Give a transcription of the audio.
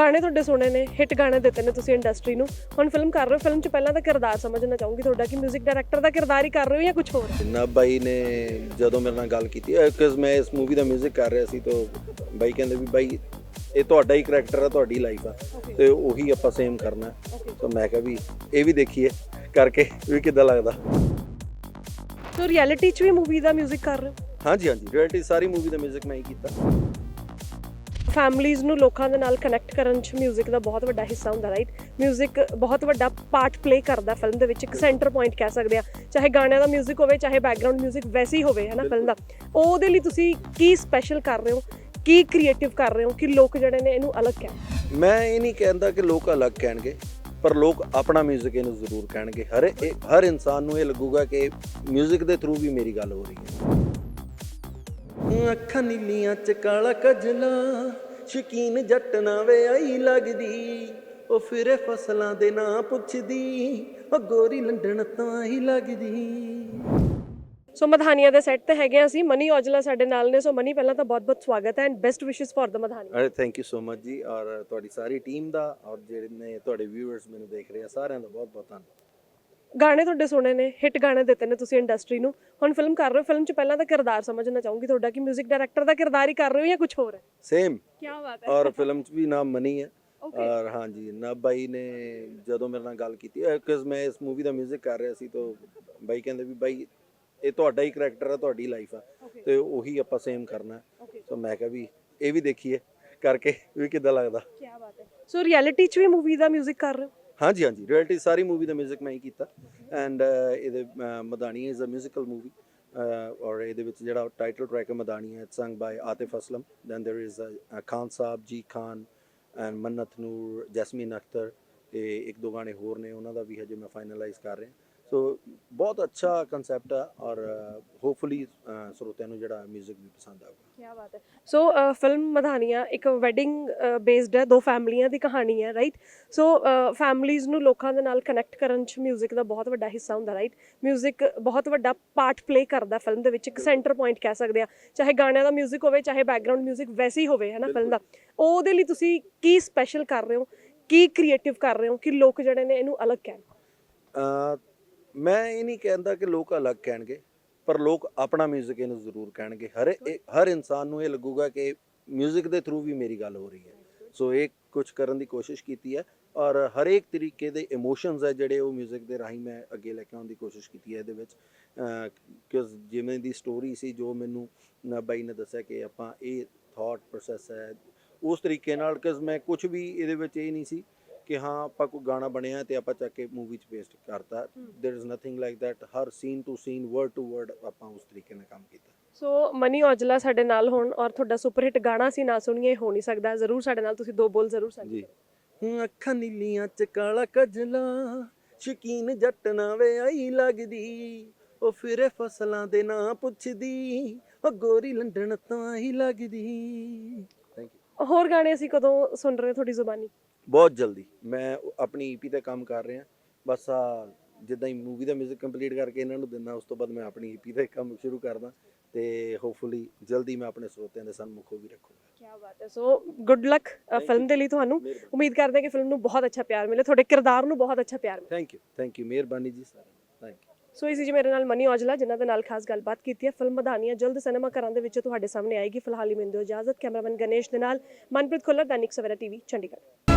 ਗਾਣੇ ਤੁਹਾਡੇ ਸੁਣੇ ਨੇ ਹਿੱਟ ਗਾਣੇ ਦਿੱਤੇ ਨੇ ਤੁਸੀਂ ਇੰਡਸਟਰੀ ਨੂੰ ਹੁਣ ਫਿਲਮ ਕਰ ਰਹੇ ਹੋ ਫਿਲਮ 'ਚ ਪਹਿਲਾਂ ਤਾਂ ਕਿਰਦਾਰ ਸਮਝਣਾ ਚਾਹੂੰਗੀ ਤੁਹਾਡਾ ਕਿ 뮤직 ਡਾਇਰੈਕਟਰ ਦਾ ਕਿਰਦਾਰ ਹੀ ਕਰ ਰਹੇ ਹੋ ਜਾਂ ਕੁਝ ਹੋਰ ਨਾ ਬਾਈ ਨੇ ਜਦੋਂ ਮੇਰੇ ਨਾਲ ਗੱਲ ਕੀਤੀ ਕਿਉਂਕਿ ਮੈਂ ਇਸ ਮੂਵੀ ਦਾ 뮤직 ਕਰ ਰਿਹਾ ਸੀ ਤਾਂ ਬਾਈ ਕਹਿੰਦੇ ਵੀ ਬਾਈ ਇਹ ਤੁਹਾਡਾ ਹੀ ਕਰੈਕਟਰ ਆ ਤੁਹਾਡੀ ਲਾਈਫ ਆ ਤੇ ਉਹੀ ਆਪਾਂ ਸੇਮ ਕਰਨਾ ਹੈ। ਤਾਂ ਮੈਂ ਕਿਹਾ ਵੀ ਇਹ ਵੀ ਦੇਖੀਏ ਕਰਕੇ ਵੀ ਕਿੱਦਾਂ ਲੱਗਦਾ ਸੋ ਰਿਐਲਿਟੀ 'ਚ ਵੀ ਮੂਵੀ ਦਾ 뮤직 ਕਰ ਰਹੇ ਹੋ ਹਾਂਜੀ ਹਾਂਜੀ ਰਿਐਲਿਟੀ ਸਾਰੀ ਮੂਵੀ ਦਾ 뮤직 ਮੈਂ ਹੀ ਕੀਤਾ ਫੈਮਲੀਜ਼ ਨੂੰ ਲੋਕਾਂ ਦੇ ਨਾਲ ਕਨੈਕਟ ਕਰਨ 'ਚ 뮤직 ਦਾ ਬਹੁਤ ਵੱਡਾ ਹਿੱਸਾ ਹੁੰਦਾ ਰਾਈਟ 뮤직 ਬਹੁਤ ਵੱਡਾ ਪਾਰਟ ਪਲੇ ਕਰਦਾ ਫਿਲਮ ਦੇ ਵਿੱਚ ਇੱਕ ਸੈਂਟਰ ਪੁਆਇੰਟ ਕਹਿ ਸਕਦੇ ਆ ਚਾਹੇ ਗਾਣਿਆਂ ਦਾ 뮤직 ਹੋਵੇ ਚਾਹੇ ਬੈਕਗ੍ਰਾਉਂਡ 뮤직 ਵੈਸੇ ਹੀ ਹੋਵੇ ਹਨਾ ਫਿਲਮ ਦਾ ਉਹਦੇ ਲਈ ਤੁਸੀਂ ਕੀ ਸਪੈਸ਼ਲ ਕਰ ਰਹੇ ਹੋ ਕੀ ਕ੍ਰੀਏਟਿਵ ਕਰ ਰਹੇ ਹੋ ਕਿ ਲੋਕ ਜਿਹੜੇ ਨੇ ਇਹਨੂੰ ਅਲੱਗ ਕਹਿਣ ਮੈਂ ਇਹ ਨਹੀਂ ਕਹਿੰਦਾ ਕਿ ਲੋਕ ਅਲੱਗ ਕਹਿਣਗੇ ਪਰ ਲੋਕ ਆਪਣਾ 뮤직 ਇਹਨੂੰ ਜ਼ਰੂਰ ਕਹਿਣਗੇ ਹਰ ਇਹ- ਹਰ ਇਨਸਾਨ ਨੂੰ ਇਹ ਲੱਗੂਗਾ ਕਿ 뮤직 ਦੇ ਥਰੂ ਵੀ ਮੇਰੀ ਗੱਲ ਹੋ ਰਹੀ ਹੈ ਅੱਖਾਂ ਨੀਲੀਆਂ ਚ ਕਾਲਾ ਕਜਲਾ ਸ਼ਕੀਨ ਜੱਟ ਨਾ ਵੇ ਆਈ ਲੱਗਦੀ। ਉਹ ਫਿਰੇ ਫਸਲਾਂ ਦੇ ਨਾਂ ਪੁੱਛਦੀ ਉਹ ਗੋਰੀ ਲੰਡਣ ਤੋਂ ਆਈ ਲੱਗਦੀ। ਸੋ ਮਧਾਨੀਆਂ ਦੇ ਸੈੱਟ ਤੇ ਹੈਗੇ ਆ ਅਸੀਂ ਮਨੀ ਔਜਲਾ ਸਾਡੇ ਨਾਲ ਨੇ। ਸੋ ਮਨੀ ਪਹਿਲਾਂ ਤਾਂ ਬਹੁਤ-ਬਹੁਤ ਸਵਾਗਤ ਹੈ and best wishes for the Madhani ਅਰੇ ਥੈਂਕ ਯੂ ਸੋ ਮਚ ਜੀ। ਔਰ ਤੁਹਾਡੀ ਸਾਰੀ ਟੀਮ ਦਾ ਔਰ ਜਿਹੜੇ ਨੇ ਤੁਹਾਡੇ ਵਿਊਅਰਸ ਮੈਨੂੰ ਦੇਖ ਰਹੇ ਆ ਸਾਰਿਆਂ ਦਾ ਬਹੁਤ ਬਹੁਤ ਧੰਨਵਾਦ। ਗਾਣੇ ਤੁਹਾਡੇ ਸੁਣੇ ਨੇ ਹਿੱਟ ਗਾਣੇ ਦਿੱਤੇ ਨੇ ਤੁਸੀਂ ਇੰਡਸਟਰੀ ਨੂੰ ਹੁਣ ਫਿਲਮ ਕਰ ਰਹੇ ਹੋ ਫਿਲਮ 'ਚ ਪਹਿਲਾਂ ਤਾਂ ਕਿਰਦਾਰ ਸਮਝਣਾ ਚਾਹੂੰਗੀ ਤੁਹਾਡਾ ਕਿ 뮤직 ਡਾਇਰੈਕਟਰ ਦਾ ਕਿਰਦਾਰ ਹੀ ਕਰ ਰਹੇ ਹੋ ਜਾਂ ਕੁਝ ਹੋਰ ਹੈ ਸੇਮ ਕੀ ਬਾਤ ਔਰ ਫਿਲਮ 'ਚ ਵੀ ਨਾਮ ਮਨੀ ਹੈ Okay. ਔਰ ਹਾਂਜੀ ਨਾ ਬਾਈ ਨੇ ਜਦੋਂ ਮੇਰੇ ਨਾਲ ਗੱਲ ਕੀਤੀ ਕਿਉਂਕਿ ਮੈਂ ਇਸ ਮੂਵੀ ਦਾ 뮤직 ਕਰ ਰਿਹਾ ਸੀ ਤਾਂ ਬਾਈ ਕਹਿੰਦੇ ਵੀ ਬਾਈ ਇਹ ਤੁਹਾਡਾ ਹੀ ਕਰੈਕਟਰ ਆ ਤੁਹਾਡੀ ਲਾਈਫ ਆ ਤੇ ਉਹੀ ਆਪਾਂ ਸੇਮ ਕਰਨਾ ਹੈ। ਤਾਂ ਮੈਂ ਕਿਹਾ ਵੀ ਇਹ ਵੀ ਦੇਖੀਏ ਕਰਕੇ ਵੀ ਕਿੱਦਾਂ ਲੱਗਦਾ ਕੀ ਬਾਤ ਹੈ ਸੋ ਰਿਐਲਿਟੀ 'ਚ ਵੀ ਮੂਵੀ ਦਾ 뮤직 ਕਰ ਰਹੇ ਹੋ ਹਾਂਜੀ ਹਾਂਜੀ ਰਿਐਲਿਟੀ ਸਾਰੀ ਮੂਵੀ ਦਾ 뮤직 ਮੈਂ ਹੀ ਕੀਤਾ ਐਂਡ ਇਹਦੇ ਅਹ, ਮਦਾਨੀ ਇਜ਼ ਅ 뮤지컬 ਮੂਵੀ ਔਰ ਇਹਦੇ ਵਿੱਚ ਜਿਹੜਾ ਟਾਈਟਲ ਟਰੈਕ ਹੈ ਮਦਾਨੀ ਹੈ sung by Atif Aslam then there is Khan Sahib ji Khan and Mannat Noor Jasmine Akhtar ਤੇ ਇੱਕ ਦੋ ਗਾਣੇ ਹੋਰ ਨੇ ਉਹਨਾਂ ਦਾ ਵੀ ਹਜੇ ਮੈਂ ਫਾਈਨਲਾਈਜ਼ ਕਰ ਰਿਹਾ ਸੋ ਬਹੁਤ ਅੱਛਾ ਕਨਸੈਪਟ ਹੈ ਔਰ ਹੋਪਫੁਲੀ ਸਰੋਤਿਆਂ ਨੂੰ ਜਿਹੜਾ 뮤직 ਵੀ ਪਸੰਦ ਆਊਗਾ ਕੀ ਬਾਤ ਹੈ ਸੋ ਫਿਲਮ ਮਧਾਨੀਆਂ ਇੱਕ ਵੈਡਿੰਗ ਬੇਸਡ ਹੈ ਦੋ ਫੈਮਲੀਆਂ ਦੀ ਕਹਾਣੀ ਹੈ ਰਾਈਟ ਸੋ ਫੈਮਲੀਜ਼ ਨੂੰ ਲੋਕਾਂ ਦੇ ਨਾਲ ਕਨੈਕਟ ਕਰਨ 'ਚ 뮤직 ਦਾ ਬਹੁਤ ਵੱਡਾ ਹਿੱਸਾ ਹੁੰਦਾ ਰਾਈਟ 뮤직 ਬਹੁਤ ਵੱਡਾ ਪਾਰਟ ਪਲੇ ਕਰਦਾ ਫਿਲਮ ਦੇ ਵਿੱਚ ਇੱਕ ਸੈਂਟਰ ਪੁਆਇੰਟ ਕਹਿ ਸਕਦੇ ਆ ਚਾਹੇ ਗਾਣਿਆਂ ਦਾ 뮤직 ਹੋਵੇ ਚਾਹੇ ਬੈਕਗ੍ਰਾਉਂਡ 뮤직 ਵੈਸੇ ਹੀ ਹੋਵੇ ਹਨਾ ਫਿਲਮ ਦਾ ਉਹਦੇ ਲਈ ਤੁਸੀਂ ਕੀ ਸਪੈਸ਼ਲ ਕਰ ਰਹੇ ਹੋ ਕੀ ਕ੍ਰੀਏਟਿਵ ਕਰ ਰਹੇ ਹੋ ਕਿ ਲੋਕ ਜਿਹੜੇ ਨੇ ਇਹਨੂੰ ਅਲੱਗ ਕਹਿਣ ਅਹ ਮੈਂ ਇਹ ਨਹੀਂ ਕਹਿੰਦਾ ਕਿ ਲੋਕ ਅਲੱਗ ਕਹਿਣਗੇ ਪਰ ਲੋਕ ਆਪਣਾ 뮤직 ਇਹਨੂੰ ਜ਼ਰੂਰ ਕਹਿਣਗੇ ਹਰ ਇਹ- ਹਰ ਇਨਸਾਨ ਨੂੰ ਇਹ ਲੱਗੂਗਾ ਕਿ 뮤직 ਦੇ ਥਰੂ ਵੀ ਮੇਰੀ ਗੱਲ ਹੋ ਰਹੀ ਹੈ ਸੋ ਇਹ ਕੁਝ ਕਰਨ ਦੀ ਕੋਸ਼ਿਸ਼ ਕੀਤੀ ਹੈ ਔਰ ਹਰੇਕ ਤਰੀਕੇ ਦੇ ਇਮੋਸ਼ਨਸ ਹੈ ਜਿਹੜੇ ਉਹ 뮤직 ਦੇ ਰਾਹੀਂ ਮੈਂ ਅੱਗੇ ਲੈ ਕੇ ਆਉਣ ਦੀ ਕੋਸ਼ਿਸ਼ ਕੀਤੀ ਹੈ ਇਹਦੇ ਵਿੱਚ ਕਿ ਜਿਵੇਂ ਦੀ ਸਟੋਰੀ ਸੀ ਜੋ ਮੈਨੂੰ ਨਾ ਬਾਈ ਨੇ ਦੱਸਿਆ ਕਿ ਆਪਾਂ ਇਹ ਥਾਟ ਪ੍ਰੋਸੈਸ ਹੈ ਉਸ ਤਰੀਕੇ ਨਾਲ ਕਿ ਮੈਂ ਕੁਝ ਵੀ ਇਹਦੇ ਵਿੱਚ ਇਹ ਨਹੀਂ ਸੀ ਕਿ ਹਾਂ ਆਪਾਂ ਕੋਈ ਗਾਣਾ ਬਣਿਆ ਤੇ ਆਪਾਂ ਚੱਕ ਕੇ ਮੂਵੀ 'ਚ ਪੇਸਟ ਕਰਤਾ there is nothing like that Har scene to scene word to word ਆਪਾਂ ਉਸ ਤਰੀਕੇ ਨਾਲ ਕੰਮ ਕੀਤਾ ਸੋ ਮਨੀ ਔਜਲਾ ਸਾਡੇ ਨਾਲ ਹੋਣ ਔਰ ਤੁਹਾਡਾ ਸੁਪਰ ਹਿੱਟ ਗਾਣਾ ਸੀ ਨਾ ਸੁਣੀਏ ਹੋ ਨਹੀਂ ਸਕਦਾ ਜ਼ਰੂਰ ਸਾਡੇ ਨਾਲ ਤੁਸੀਂ ਦੋ ਬੋਲ ਜ਼ਰੂਰ ਸਕਦੇ ਜੀ ਹੂੰ ਅੱਖਾਂ ਨੀਲੀਆਂ ਚ ਕਾਲਾ ਕਜਲਾ ਸ਼ਕੀਨ ਜੱਟ ਨਾ ਵੇ ਆਈ ਲੱਗਦੀ ਉਹ ਫਿਰੇ ਫਸਲਾਂ ਦੇ ਨਾਂ ਪੁੱਛਦੀ ਉਹ ਗੋਰੀ ਲੰਡਣ ਤੋਂ ਆਈ ਲੱਗਦੀ ਥੈਂਕ ਯੂ ਹੋਰ ਗਾਣੇ ਅਸੀਂ ਕਦੋਂ ਸੁਣ ਰਹੇ ਤੁਹਾਡੀ ਜ਼ੁਬਾਨੀ ਬਹੁਤ ਜਲਦੀ। ਮੈਂ ਆਪਣੀ ਈਪੀ ਤੇ ਕੰਮ ਕਰ ਰਿਹਾ। ਬਸ ਆ ਜਿੱਦਾਂ ਹੀ ਮੂਵੀ ਦਾ 뮤직 ਕੰਪਲੀਟ ਕਰਕੇ ਇਹਨਾਂ ਨੂੰ ਦਿੰਦਾ ਉਸ ਤੋਂ ਬਾਅਦ ਮੈਂ ਆਪਣੀ ਈਪੀ ਤੇ ਕੰਮ ਸ਼ੁਰੂ ਕਰਦਾ ਤੇ ਹੋਪਫੁਲੀ ਜਲਦੀ ਮੈਂ ਆਪਣੇ ਸਰੋਤਿਆਂ ਦੇ ਸਾਹਮਣੇ ਵੀ ਰੱਖੂਗਾ। ਕੀ ਬਾਤ ਹੈ। ਸੋ ਗੁੱਡ ਲੱਕ ਫਿਲਮ ਦੇ ਲਈ ਤੁਹਾਨੂੰ। ਉਮੀਦ ਕਰਦੇ ਹਾਂ ਕਿ ਫਿਲਮ ਨੂੰ ਬਹੁਤ ਅੱਛਾ ਪਿਆਰ ਮਿਲੇ। ਤੁਹਾਡੇ ਕਿਰਦਾਰ ਨੂੰ ਬਹੁਤ ਅੱਛਾ ਪਿਆਰ ਮਿਲੇ। ਥੈਂਕ ਯੂ ਥੈਂਕ ਯੂ ਮਿਹਰਬਾਨੀ ਜੀ ਸਾਰਿਆਂ ਨੂੰ। ਥੈਂਕ ਯੂ ਸੋ ਇਸੀ ਜੀ ਮੇਰੇ ਨਾਲ ਮਨੀ ਔਜਲਾ ਜਿਨ੍ਹਾਂ ਦੇ ਨਾਲ ਖਾਸ ਗੱਲਬਾਤ ਕੀਤੀ ਹੈ। ਫਿਲਮ ਮਧਾਨੀਆਂ ਜਲਦ ਸਿਨੇਮਾ ਘਰਾਂ ਦੇ ਵਿੱਚ ਤੁਹਾਡੇ ਸਾਹਮਣੇ ਆਏਗੀ। ਫਿਲਹਾਲ ਹੀ ਮੈਨੂੰ ਦਿਓ ਇਜਾਜ਼ਤ। ਕੈਮਰਾਮੈਨ ਗਣੇਸ਼ ਦੇ ਨਾਲ। ਮਨਪ੍ਰੀਤ ਖੁੱਲਰ ਦੈਨਿਕ ਸਵੇਰਾ ਟੀਵੀ ਚੰਡੀਗੜ੍ਹ।